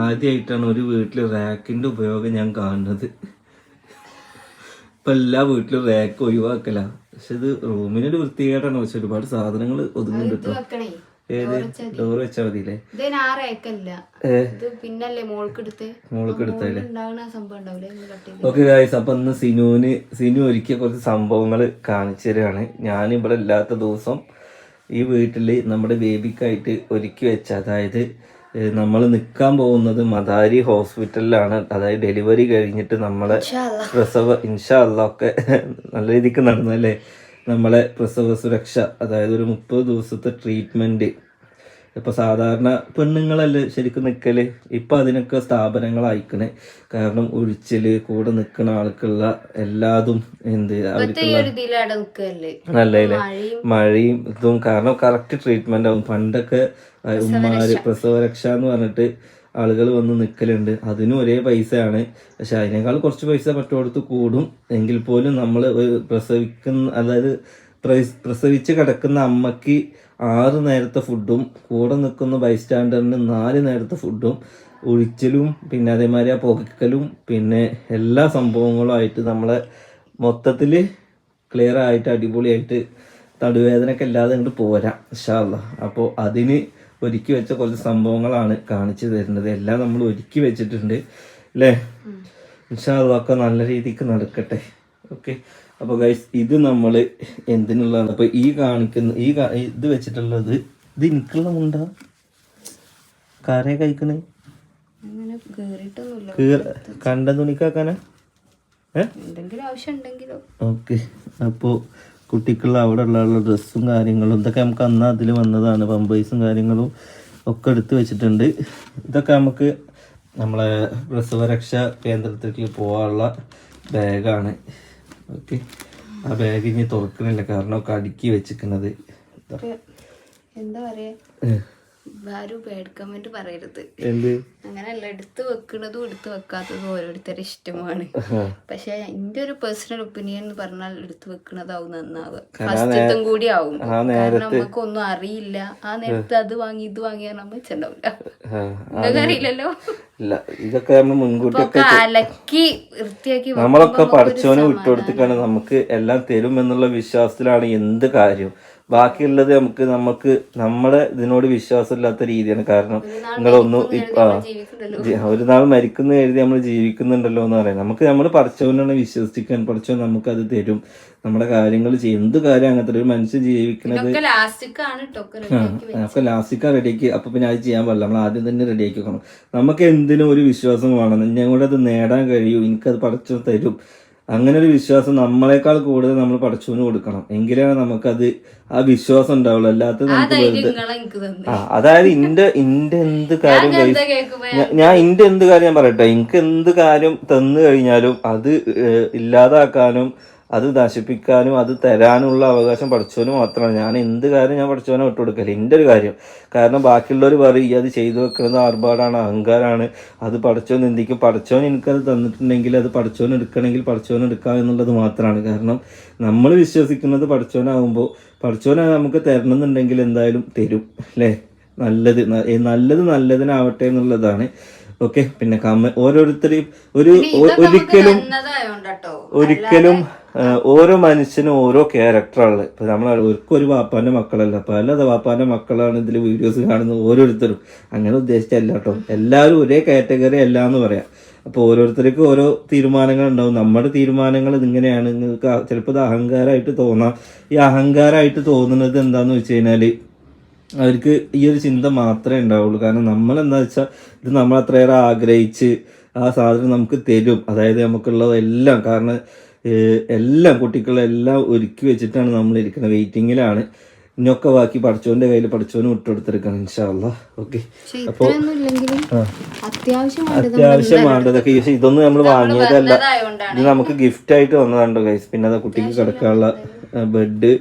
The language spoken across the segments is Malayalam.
ആദ്യമായിട്ടാണ് ഒരു വീട്ടിൽ റാക്കിന്റെ ഉപയോഗം ഞാൻ കാണുന്നത്. ഇപ്പൊ എല്ലാ വീട്ടിലും റാക്ക് ഒഴിവാക്കല. പക്ഷെ ഇത് റൂമിനൊരു വൃത്തികേടാണ്. പക്ഷെ ഒരുപാട് സാധനങ്ങൾ ഒതുങ്ങുന്നുണ്ട് ഏത്? ഡോറ് വെച്ചാൽ മതിയില്ലേ? ഓക്കെ ഗായ്സ് അപ്പൊ ഇന്ന് സിനുവിന് സിനു ഒരുക്കിയ കുറച്ച് സംഭവങ്ങൾ കാണിച്ചു തരികയാണ് ഞാൻ ഇവിടെ ഇല്ലാത്ത ദിവസം ഈ വീട്ടിൽ നമ്മുടെ ബേബിക്കായിട്ട് ഒരുക്കി വെച്ച അതായത് നമ്മൾ നിൽക്കാൻ പോകുന്നത് മദാരി ഹോസ്പിറ്റലിലാണ്. അതായത് ഡെലിവറി കഴിഞ്ഞിട്ട് നമ്മളെ പ്രസവ ഇൻഷാ അല്ലാ ഒക്കെ നല്ല രീതിക്ക് നടന്നല്ലേ നമ്മളെ പ്രസവ സുരക്ഷ അതായത് ഒരു മുപ്പത് ദിവസത്തെ ട്രീറ്റ്മെന്റ് ഇപ്പൊ സാധാരണ പെണ്ണുങ്ങളല്ലേ ശരിക്കും നിക്കൽ? ഇപ്പൊ അതിനൊക്കെ സ്ഥാപനങ്ങൾ അയക്കണേ. കാരണം ഒഴിച്ചിൽ കൂടെ നിൽക്കുന്ന ആൾക്കുള്ള എല്ലാതും എന്ത് അവർക്കുള്ള നല്ലല്ലേ മഴയും ഇതും കാരണം കറക്റ്റ് ട്രീറ്റ്മെന്റ് ആവും. പണ്ടൊക്കെ ഉമ്മാര് പ്രസവരക്ഷ. എന്ന് പറഞ്ഞിട്ട് ആളുകൾ വന്ന് നിൽക്കലുണ്ട് അതിനും ഒരേ പൈസയാണ്. പക്ഷെ അതിനേക്കാൾ കുറച്ച് പൈസ മറ്റോടത്ത് കൂടും. എങ്കിൽ പോലും നമ്മൾ പ്രസവിക്കുന്ന അതായത് പ്രസവിച്ച് കിടക്കുന്ന അമ്മയ്ക്ക് ആറ് നേരത്തെ ഫുഡും കൂടെ നിൽക്കുന്ന ബൈസ്റ്റാൻഡറിന് നാല് നേരത്തെ ഫുഡും ഒഴിച്ചലും പിന്നെ അതേമാതിരി ആ പുകക്കലും പിന്നെ എല്ലാ സംഭവങ്ങളുമായിട്ട് നമ്മളെ മൊത്തത്തിൽ ക്ലിയർ ആയിട്ട് അടിപൊളിയായിട്ട് തടുവേദനയൊക്കെ ഇല്ലാതെ ഇങ്ങോട്ട് പോരാ ഇൻഷാല്ല അപ്പോൾ അതിന് ഒരുക്കി വെച്ച കുറച്ച് സംഭവങ്ങളാണ് കാണിച്ചു തരുന്നത്. എല്ലാം നമ്മൾ ഒരുക്കി വെച്ചിട്ടുണ്ട് അല്ലേ ഇൻഷാല്ല ഒക്കെ നല്ല രീതിക്ക് നടക്കട്ടെ. ഓക്കെ? അപ്പോൾ ഗൈസ് ഇത് നമ്മൾ എന്തിനുള്ളതാണ്? അപ്പോൾ ഈ കാണിക്കുന്ന ഈ ഇത് വെച്ചിട്ടുള്ളത് ഇത് എനിക്കുള്ള മുണ്ട? കാരെ കഴിക്കണേ? കണ്ട തുണിക്കാക്കാനാ? ഓക്കെ. അപ്പോൾ കുട്ടിക്കുള്ള അവിടെ ഉള്ള ഡ്രസ്സും കാര്യങ്ങളും ഇതൊക്കെ നമുക്ക് അന്ന് അതിൽ വന്നതാണ്. പമ്പേഴ്സും കാര്യങ്ങളും ഒക്കെ എടുത്ത് വെച്ചിട്ടുണ്ട്. ഇതൊക്കെ നമുക്ക് നമ്മളെ പ്രസവരക്ഷാ കേന്ദ്രത്തിലേക്ക് പോകാനുള്ള ബാഗാണ്. ഓക്കെ. ആ ബാഗ് ഇനി തുറക്കണില്ല. കാരണം ഒക്കെ അടുക്കി വെച്ചിരിക്കുന്നത്. എന്താ പറയാ? ആരും ബാഡ് കമന്റ് പറയരുത്. അങ്ങനെയല്ല എടുത്ത് വെക്കുന്നതും എടുത്ത് വെക്കാത്തതും ഓരോരുത്തരുടെ ഇഷ്ടമാണ്. പക്ഷെ എന്റെ ഒരു പേഴ്സണൽ ഒപ്പീനിയൻ എന്ന് പറഞ്ഞാൽ എടുത്ത് വെക്കുന്നതാവും നന്നാവുക. ഫസ്റ്റത്തും കൂടി ആവും. കാരണം നമുക്ക് ഒന്നും അറിയില്ല. ആ നേരത്തെ അത് വാങ്ങി ഇത് വാങ്ങി നമ്മൾ വെച്ചിട്ടുണ്ടാവില്ല നിങ്ങൾക്ക് അറിയില്ലല്ലോ? ഇല്ല ഇതൊക്കെ നമ്മൾ മുൻകൂട്ടി ഒക്കെ അലക്കി വൃത്തിയാക്കി നമ്മളൊക്കെ പഠിച്ചവനെ വിട്ടുകൊടുത്തിട്ടാണ് നമുക്ക് എല്ലാം തരും എന്നുള്ള വിശ്വാസത്തിലാണ് എന്ത് കാര്യം. ബാക്കിയുള്ളത് നമുക്ക് നമുക്ക് നമ്മുടെ ഇതിനോട് വിശ്വാസമില്ലാത്ത രീതിയാണ്. കാരണം നിങ്ങളൊന്നും ഒന്ന് ആ, ഒരു നാൾ മരിക്കുന്ന എഴുതി നമ്മൾ ജീവിക്കുന്നുണ്ടല്ലോ എന്ന് പറയാം. നമുക്ക് നമ്മൾ പഠിച്ചവനാണ് വിശ്വസിക്കാൻ പഠിച്ചവൻ നമുക്ക് അത് തരും. നമ്മുടെ കാര്യങ്ങൾ ചെയ്യും. എന്ത് കാര്യം അങ്ങനത്തെ ഒരു മനുഷ്യൻ ജീവിക്കുന്നത് ഇതൊക്കെ ലാസ്റ്റിക്കാണ് റെഡിയാക്കി അപ്പൊ അപ്പൊ പിന്നെ അത് ചെയ്യാൻ പാടില്ല. നമ്മൾ ആദ്യം തന്നെ റെഡിയാക്കി വെക്കണം. നമുക്ക് എന്തിനും ഒരു വിശ്വാസം വേണം. ഞങ്ങളുടെ അത് നേടാൻ കഴിയും. എനിക്കത് പഠിച്ചു തരും. അങ്ങനെ ഒരു വിശ്വാസം നമ്മളെക്കാൾ കൂടുതൽ നമ്മൾ പഠിച്ചവന് കൊടുക്കണം. എങ്കിലാണ് നമുക്കത് ആ വിശ്വാസം ഉണ്ടാവുള്ളൂ. അല്ലാത്ത നമുക്ക് ആ അതായത് ഇന്റെ ഇന്റെ എന്ത് കാര്യം ഞാൻ ഇന്റെ എന്ത് കാര്യം ഞാൻ പറയട്ടെ. എനിക്ക് എന്ത് കാര്യം തന്നു കഴിഞ്ഞാലും അത് ഇല്ലാതാക്കാനും അത് നശിപ്പിക്കാനും അത് തരാനുള്ള അവകാശം പഠിച്ചവന് മാത്രമാണ്. ഞാൻ എന്ത് കാര്യം ഞാൻ പഠിച്ചവനെ വിട്ടുകൊടുക്കൽ എന്റെ ഒരു കാര്യം. കാരണം ബാക്കിയുള്ളവർ പറയും "ഈ അത് ചെയ്തു വെക്കുന്നത് ആർഭാടാണ് അഹങ്കാരമാണ് അത് പഠിച്ചവൻ എന്തിക്കും? പഠിച്ചവൻ എനിക്കത് തന്നിട്ടുണ്ടെങ്കിൽ അത് പഠിച്ചവൻ എടുക്കണമെങ്കിൽ പഠിച്ചവൻ എടുക്കാം എന്നുള്ളത് മാത്രമാണ്. കാരണം നമ്മൾ വിശ്വസിക്കുന്നത് പഠിച്ചവനാകുമ്പോൾ പഠിച്ചവനെ നമുക്ക് തരണമെന്നുണ്ടെങ്കിൽ എന്തായാലും തരും അല്ലേ? നല്ലത് നല്ലത് നല്ലതിനാവട്ടെ എന്നുള്ളതാണ്. ഓക്കെ? പിന്നെ കമ്മ ഓരോരുത്തരെയും ഒരു ഒരിക്കലും ഒരിക്കലും ഓരോ മനുഷ്യനും ഓരോ ക്യാരക്ടറാണ്. ഇപ്പൊ നമ്മൾ ഒരു വാപ്പാന്റെ മക്കളല്ല. പല വാപ്പാന്റെ മക്കളാണ് ഇതിൽ വീഡിയോസ് കാണുന്നത് ഓരോരുത്തരും. അങ്ങനെ ഉദ്ദേശിച്ചല്ല കേട്ടോ എല്ലാവരും ഒരേ കാറ്റഗറി അല്ല എന്ന് പറയാം. അപ്പോൾ ഓരോരുത്തർക്കും ഓരോ തീരുമാനങ്ങൾ ഉണ്ടാവും. നമ്മുടെ തീരുമാനങ്ങൾ ഇതിങ്ങനെയാണ് നിങ്ങൾക്ക് ചിലപ്പോൾ ഇത് അഹങ്കാരമായിട്ട് തോന്നാം. ഈ അഹങ്കാരമായിട്ട് തോന്നുന്നത് എന്താന്ന് വെച്ച് കഴിഞ്ഞാൽ അവർക്ക് ഈ ഒരു ചിന്ത മാത്രമേ ഉണ്ടാവുള്ളൂ. കാരണം നമ്മൾ എന്താ വെച്ചാൽ ഇത് നമ്മൾ അത്രയേറെ ആഗ്രഹിച്ച് ആ സാധനം നമുക്ക് തരും. അതായത് നമുക്കുള്ളതെല്ലാം. കാരണം എല്ലാം കുട്ടികളെല്ലാം ഒരുക്കി വെച്ചിട്ടാണ് നമ്മൾ ഇരിക്കുന്നത്. വെയിറ്റിങ്ങിലാണ് ഇന്നൊക്കെ ബാക്കി പഠിച്ചോന്റെ കയ്യിൽ പഠിച്ചോന് വിട്ടുകൊടുത്തെടുക്കണം ഇൻഷാല്ല ഓക്കെ അപ്പൊ അത്യാവശ്യം വേണ്ടത് അത്യാവശ്യം വേണ്ടതൊക്കെ പക്ഷെ ഇതൊന്നും നമ്മൾ വാങ്ങിയതല്ല. ഇത് നമുക്ക് ഗിഫ്റ്റ് ആയിട്ട് വന്നതാണ്ടോ ഗൈസ് പിന്നെ അതാ കുട്ടിക്ക് കിടക്കാനുള്ള ബെഡ്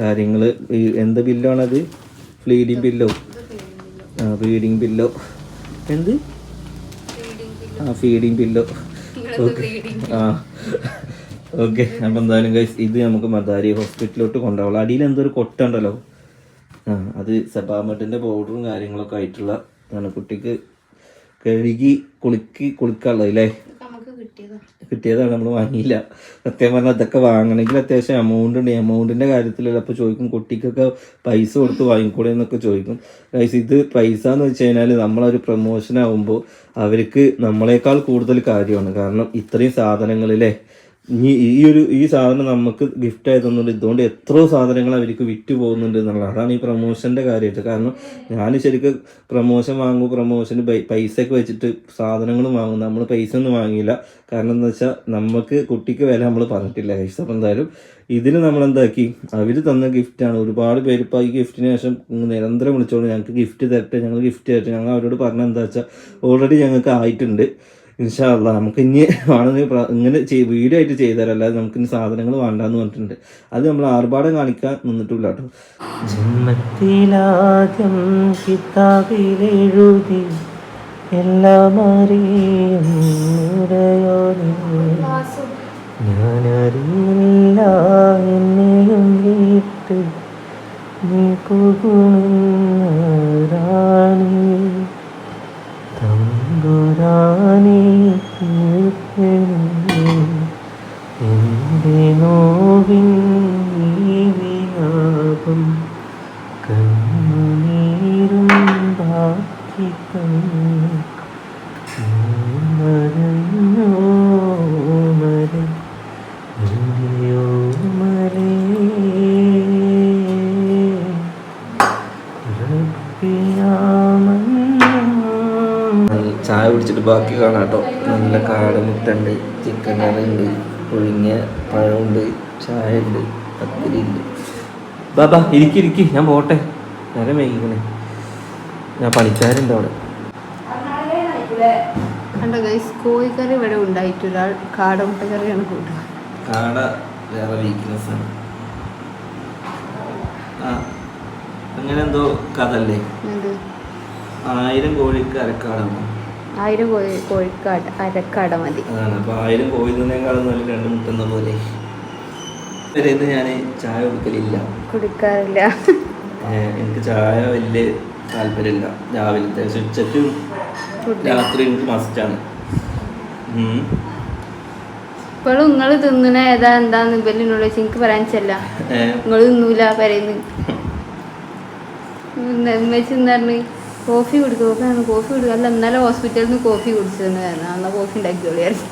കാര്യങ്ങൾ. എന്ത് ബില്ലാണത്? ഫ്ലീഡിങ് ബില്ലോ ആ ഫീഡിങ് ബില്ലോ എന്ത്? ആ ഫീഡിങ് ബില്ലോ ആ. ഓക്കെ അപ്പം എന്തായാലും ഗൈസ് ഇത് നമുക്ക് മദാരി ഹോസ്പിറ്റലിലോട്ട് കൊണ്ടുപോകാം. അടിയിൽ എന്തൊരു ഒരു കൊട്ടുണ്ടല്ലോ. ആ അത് സെബാമട്ടിന്റെ പൗഡറും കാര്യങ്ങളൊക്കെ ആയിട്ടുള്ള ആണ് കുട്ടിക്ക് കഴുകി കുളിക്ക് കുളിക്കാനുള്ളത് അല്ലേ? കിട്ടിയതാണ് നമ്മൾ വാങ്ങിയില്ല. സത്യം പറഞ്ഞാൽ അതൊക്കെ വാങ്ങണമെങ്കിൽ അത്യാവശ്യം എമൗണ്ട് ഉണ്ട്. എമൗണ്ടിന്റെ കാര്യത്തിലല്ല അപ്പോൾ ചോദിക്കും കുട്ടിക്കൊക്കെ പൈസ കൊടുത്ത് വാങ്ങിക്കൂടെ എന്നൊക്കെ ചോദിക്കും. ഗൈസ് ഇത് പൈസ എന്ന് വെച്ച് കഴിഞ്ഞാൽ നമ്മളൊരു പ്രൊമോഷൻ ആകുമ്പോൾ അവർക്ക് നമ്മളെക്കാൾ കൂടുതൽ കാര്യമാണ്. കാരണം ഇത്രയും സാധനങ്ങളിലെ ഈ ഒരു ഈ സാധനം നമുക്ക് ഗിഫ്റ്റ് ആയി തന്നുകൊണ്ട് ഇതുകൊണ്ട് എത്രയോ സാധനങ്ങൾ അവർക്ക് വിറ്റ് പോകുന്നുണ്ട് എന്നുള്ളത്. അതാണ് ഈ പ്രൊമോഷന്റെ കാര്യമായിട്ട്. കാരണം ഞാൻ ശരിക്കും പ്രൊമോഷൻ വാങ്ങും പ്രൊമോഷന് പൈസ ഒക്കെ വെച്ചിട്ട് സാധനങ്ങൾ വാങ്ങും. നമ്മൾ പൈസ ഒന്നും വാങ്ങിയില്ല. കാരണം എന്താ വെച്ചാൽ നമുക്ക് കുട്ടിക്ക് വില നമ്മൾ പറഞ്ഞിട്ടില്ല പൈസ അപ്പം എന്തായാലും ഇതിന് നമ്മൾ എന്താക്കി? അവർ തന്ന ഗിഫ്റ്റാണ് ഒരുപാട് പേര് ഇപ്പോൾ ഈ ഗിഫ്റ്റിന് ശേഷം നിരന്തരം വിളിച്ചോളൂ ഞങ്ങൾക്ക് ഗിഫ്റ്റ് തരട്ടെ ഞങ്ങൾ ഗിഫ്റ്റ് തരട്ടെ. ഞങ്ങൾ അവരോട് പറഞ്ഞ എന്താ വെച്ചാൽ ഓൾറെഡി ഞങ്ങൾക്ക് ആയിട്ടുണ്ട്. ഇൻഷാല്ല നമുക്ക് ഇനി വേണമെങ്കിൽ ഇങ്ങനെ വീഡിയോ ആയിട്ട് ചെയ്തുതരാം. അല്ലാതെ നമുക്ക് ഇനി സാധനങ്ങൾ വേണ്ടാന്ന് പറഞ്ഞിട്ടുണ്ട്. അത് നമ്മൾ ആർഭാടം കാണിക്കാൻ നിന്നിട്ടില്ല കേട്ടോ. ജന്മത്തിലാദ്യം കിതാബിലെഴുതി എല്ലാം ഞാനറിയില്ല എന്നെയും വീട്ട് നീ പോകുമെന്ന് റാണി நானே தீர்க்கணும் ചായ കുടിച്ചിട്ട് ബാക്കി കാണാം കേട്ടോ നല്ല കാടമുട്ടുണ്ട് ചിക്കൻ കറി ഉണ്ട് പുഴുങ്ങിയ പഴമുണ്ട് ചായ ഉണ്ട് പത്തിരി ഉണ്ട് ബാബാ ഇരിക്കി ഇരിക്കി. ഞാൻ പോട്ടെ നേരം വൈകിക്കണേ. ഞാൻ പണിക്കാരുണ്ട് അവിടെ. കണ്ടോ ഗൈസ് കോഴിക്കറി ഇവിടെ ഉണ്ടായിട്ട് ഒരാൾ കാട മുട്ടക്കറിയാണ് കൂട്ടുക. കാട വേറെ വീക്ക്നെസ് ആണ്. അങ്ങനെ എന്തോ കഥല്ലേ ആയിരം കോഴിക്ക് അരക്കാടാണ്? ആയിരം കോഴി കോഴിക്കാട് അരക്കാട മതി. അതാണ് അപ്പൊ ആയിരം കോഴി തിന്നേക്കാളും നല്ല രണ്ട് മുട്ടുന്ന പോലെ ഇന്ന് ഞാൻ ചായ കുടിക്കലില്ല. കുടിക്കാറില്ല. എനിക്ക് ചായ വലിയ താല്പര്യമില്ല. രാവിലത്തെ ഉച്ചയ്ക്കും രാത്രി എനിക്ക് മസ്റ്റാണ്. ഇപ്പോഴും നിങ്ങൾ തിന്നണ ഏതാ എന്താന്ന് ഇവലിനോട് ചോദിച്ചു എനിക്ക് പറയാൻ ചെല്ല നിങ്ങൾ തിന്നൂല പറയുന്നു ഉമ്മച്ചി പറഞ്ഞു? കോഫി കുടിക്കുക കോഫി ആണ് കോഫി കുടിക്കുക അല്ല ഇന്നലെ ഹോസ്പിറ്റലിൽ നിന്ന് കോഫി കുടിച്ചതെന്ന് പറഞ്ഞു അന്നാ കോഫി ഉണ്ടാക്കിയോളിയായിരുന്നു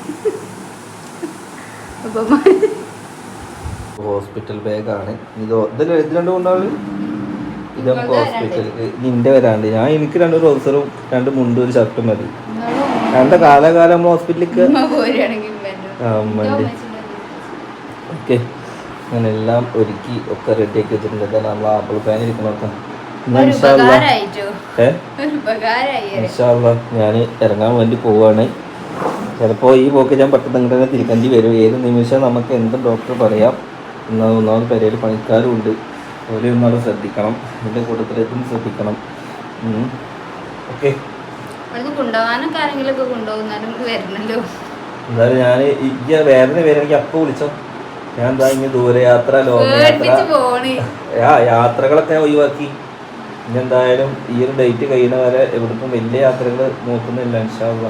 അപ്പം ഹോസ്പിറ്റൽ ബാഗാണ് ഇത് ഇതിൽ ഇത് രണ്ടും കൊണ്ടാണ്? ഇത് നമുക്ക് ഹോസ്പിറ്റലിൽ നിന്റെ വരാണ്ട്. ഞാൻ എനിക്ക് രണ്ട് റോസറും രണ്ട് മുണ്ടും ഒരു ഷർട്ടും മതി. രണ്ട് കാലകാലം നമ്മൾ ഹോസ്പിറ്റലിലേക്ക്. ഓക്കെ. അങ്ങനെ എല്ലാം ഒരുക്കി ഒക്കെ റെഡിയാക്കി വെച്ചിട്ടുണ്ട്. നമ്മൾ ആപ്പിൾ പാൻ ഇരിക്കണോക്കാം ഞാൻ ഇറങ്ങാൻ വേണ്ടി പോവാണ്. ചിലപ്പോൾ ഈ പോക്ക് ഞാൻ പെട്ടെന്ന് ഇങ്ങനെ തിരിക്കേണ്ടി വരും. ഏത് നിമിഷം നമുക്ക് എന്ത് ഡോക്ടർ പറയാം എന്നാൽ ഒന്നാമത് പെരയിൽ പണിക്കാരും ഉണ്ട് ഒരു ഒന്നാളും ശ്രദ്ധിക്കണം. എന്റെ കൂട്ടത്തിലേക്കും ശ്രദ്ധിക്കണം. ഓക്കെ. എന്തായാലും ഞാൻ ഈ വേദന വരെ. എനിക്ക് അപ്പൊ വിളിച്ചോ. ഞാൻ എന്താ ഇങ്ങനെ ദൂരയാത്ര ലോകയാത്ര യാത്രകളൊക്കെ ഒഴിവാക്കി. ഇനി എന്തായാലും ഈ ഒരു ഡേറ്റ് കഴിയുന്ന വരെ എവിടേക്കും വലിയ യാത്രകൾ നോക്കുന്നില്ല ഇൻഷാല്ല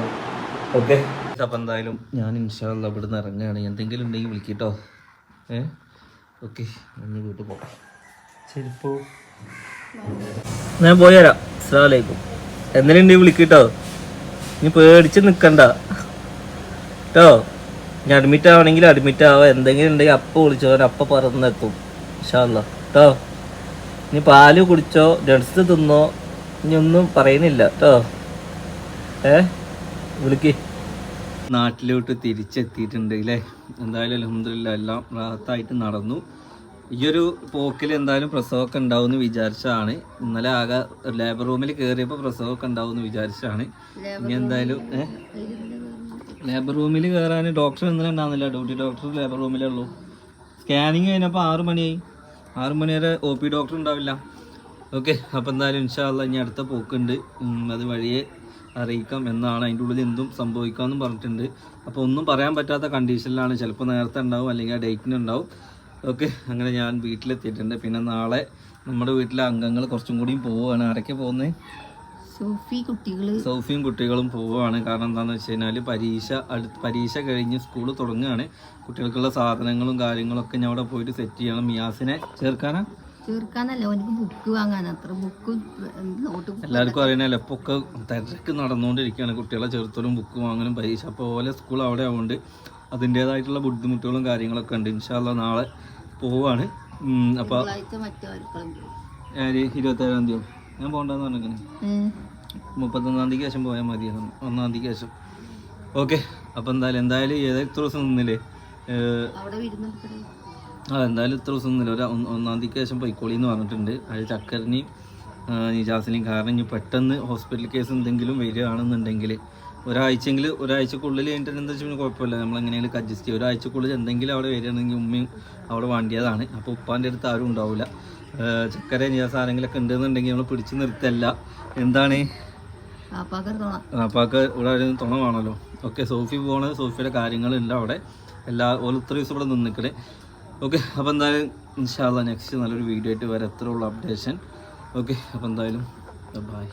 ഓക്കെ അപ്പം എന്തായാലും ഞാൻ ഇൻഷാല്ല ഇവിടുന്ന് ഇറങ്ങുകയാണ്. എന്തെങ്കിലും ഉണ്ടെങ്കിൽ വിളിക്കട്ടോ. ഏ? ഓക്കെ ഒന്ന് വീട്ടിൽ പോകാം. ശരിപ്പോ ഞാൻ പോയരാ. അസ്സലാമലൈക്കും എന്തെങ്കിലും ഉണ്ടെങ്കിൽ വിളിക്കട്ടോ. നീ പേടിച്ച് നിൽക്കണ്ട കേട്ടോ ഇനി അഡ്മിറ്റ് ആവണമെങ്കിൽ അഡ്മിറ്റ് ആവാം. എന്തെങ്കിലും ഉണ്ടെങ്കിൽ അപ്പം വിളിച്ചോ. അപ്പം പറന്നെത്തും ഇൻഷാല്ല കേട്ടോ ഇനി പാൽ കുടിച്ചോ ഡ്രഗ്സ് തിന്നോ ഇനി ഒന്നും പറയുന്നില്ല കേട്ടോ ഏ? വിളിക്ക്. നാട്ടിലോട്ട് തിരിച്ചെത്തിയിട്ടുണ്ട് അല്ലേ എന്തായാലും അലഹമില്ല എല്ലാം റാത്തായിട്ട് നടന്നു. ഈയൊരു ഒരു പോക്കിൽ എന്തായാലും പ്രസവമൊക്കെ ഉണ്ടാവും എന്ന് വിചാരിച്ചാണ് ഇന്നലെ ആകെ ലേബർ റൂമിൽ കയറിയപ്പോൾ പ്രസവമൊക്കെ ഉണ്ടാവും എന്ന് വിചാരിച്ചാണ് ഇനി എന്തായാലും ഏ? ലേബർ റൂമിൽ കയറാൻ ഡോക്ടർ ഇന്നലെ ഉണ്ടാകുന്നില്ല ഡ്യൂട്ടി ഡോക്ടർ ലേബർ റൂമിലേ ഉള്ളൂ. സ്കാനിങ് കഴിഞ്ഞപ്പോൾ ആറ് മണിയായി. ആറ് മണി വരെ ഒ പി ഡോക്ടർ ഉണ്ടാവില്ല. ഓക്കെ അപ്പോൾ എന്തായാലും ഇൻഷാല്ല ഇനി അടുത്ത പോക്കുണ്ട്. അത് വഴിയെ അറിയിക്കാം എന്നാണ് അതിന്റെ ഉള്ളിൽ എന്തും സംഭവിക്കാമെന്നും പറഞ്ഞിട്ടുണ്ട്. അപ്പോൾ ഒന്നും പറയാൻ പറ്റാത്ത കണ്ടീഷനിലാണ് ചിലപ്പോൾ നേരത്തെ ഉണ്ടാവും അല്ലെങ്കിൽ ആ ഡേറ്റിന് ഉണ്ടാവും. ഓക്കെ അങ്ങനെ ഞാൻ വീട്ടിലെത്തിയിട്ടുണ്ട്. പിന്നെ നാളെ നമ്മുടെ വീട്ടിലെ അംഗങ്ങൾ കുറച്ചും കൂടിയും പോവുകയാണ്. ആരൊക്കെ പോകുന്നത്? സോഫി കുട്ടികൾ സൗഫിയും കുട്ടികളും പോവുകയാണ്. കാരണം എന്താണെന്ന് വെച്ച് കഴിഞ്ഞാൽ പരീക്ഷ അടുത്ത് പരീക്ഷ കഴിഞ്ഞ് സ്കൂൾ തുടങ്ങുകയാണ്. കുട്ടികൾക്കുള്ള സാധനങ്ങളും കാര്യങ്ങളൊക്കെ ഞാൻ അവിടെ പോയിട്ട് സെറ്റ് ചെയ്യണം. മിയാസിനെ ചേർക്കാനാ? ബുക്ക് വാങ്ങാൻ അത്ര ബുക്ക് നോട്ട് എല്ലാവർക്കും അറിയണല്ലോ ഇപ്പൊ ഒക്കെ തിരക്ക് നടന്നുകൊണ്ടിരിക്കുകയാണ്. കുട്ടികളെ ചേർത്തലും ബുക്ക് വാങ്ങാനും പരീക്ഷ. പോലെ സ്കൂൾ അവിടെ ആവുകൊണ്ട് അതിന്റേതായിട്ടുള്ള ബുദ്ധിമുട്ടുകളും കാര്യങ്ങളൊക്കെ ഉണ്ട്. ഇൻഷാല്ല നാളെ പോവാണ്. അപ്പോൾ ഇരുപത്തേഴാം തീയതി ഞാൻ പോകണ്ടെന്ന് പറഞ്ഞിരിക്കണേ. മുപ്പത്തൊന്നാം തീയതി ശേഷം പോയാൽ മതി. ഒന്നാം തീയതി ശേഷം ഓക്കെ. അപ്പോൾ എന്തായാലും എന്തായാലും ഏതായാലും ഇത്ര ദിവസം നിന്നില്ലേ? ആ എന്തായാലും ഇത്ര ദിവസം നിന്നില്ല? ഒരു ഒന്ന് തീയതി ശേഷം പൊയ്ക്കോളി എന്ന് പറഞ്ഞിട്ടുണ്ട്. അത് ചക്കരനെയും നിജാസിനെയും കാരണം ഇനി പെട്ടെന്ന് ഹോസ്പിറ്റൽ കേസ് എന്തെങ്കിലും വരികയാണെന്നുണ്ടെങ്കിൽ ഒരാഴ്ചയെങ്കിൽ ഒരാഴ്ചക്കുള്ളിൽ കഴിഞ്ഞിട്ട് എന്താ വെച്ചാൽ കുഴപ്പമില്ല. നമ്മൾ എങ്ങനെയെങ്കിലും അഡ്ജസ്റ്റ് ചെയ്യും. ഒരാഴ്ചക്കുള്ളിൽ എന്തെങ്കിലും അവിടെ വരികയാണെങ്കിൽ ഉമ്മയും അവിടെ വേണ്ടിയതാണ്. അപ്പോൾ ഉപ്പാന്റെ അടുത്ത് ആരും ഉണ്ടാവില്ല ചക്കര ഞാൻ സാധനങ്ങളൊക്കെ ഉണ്ടെന്നുണ്ടെങ്കിൽ നമ്മൾ പിടിച്ചു നിർത്തല്ല. എന്താണ്? അപ്പാക്ക് ഇവിടെ ഒരു തുണ വേണമല്ലോ. ഓക്കെ സോഫി പോകണത് സോഫിയുടെ കാര്യങ്ങളുണ്ട് അവിടെ. എല്ലാ ഓരോ ഇത്ര ദിവസം ഇവിടെ നിന്നിക്കണേ. ഓക്കെ അപ്പോൾ എന്തായാലും ഇൻഷാല്ല നെക്സ്റ്റ് നല്ലൊരു വീഡിയോ ആയിട്ട് വരെ. എത്ര ഉള്ള അപ്ഡേഷൻ ഓക്കെ അപ്പോൾ എന്തായാലും ബൈ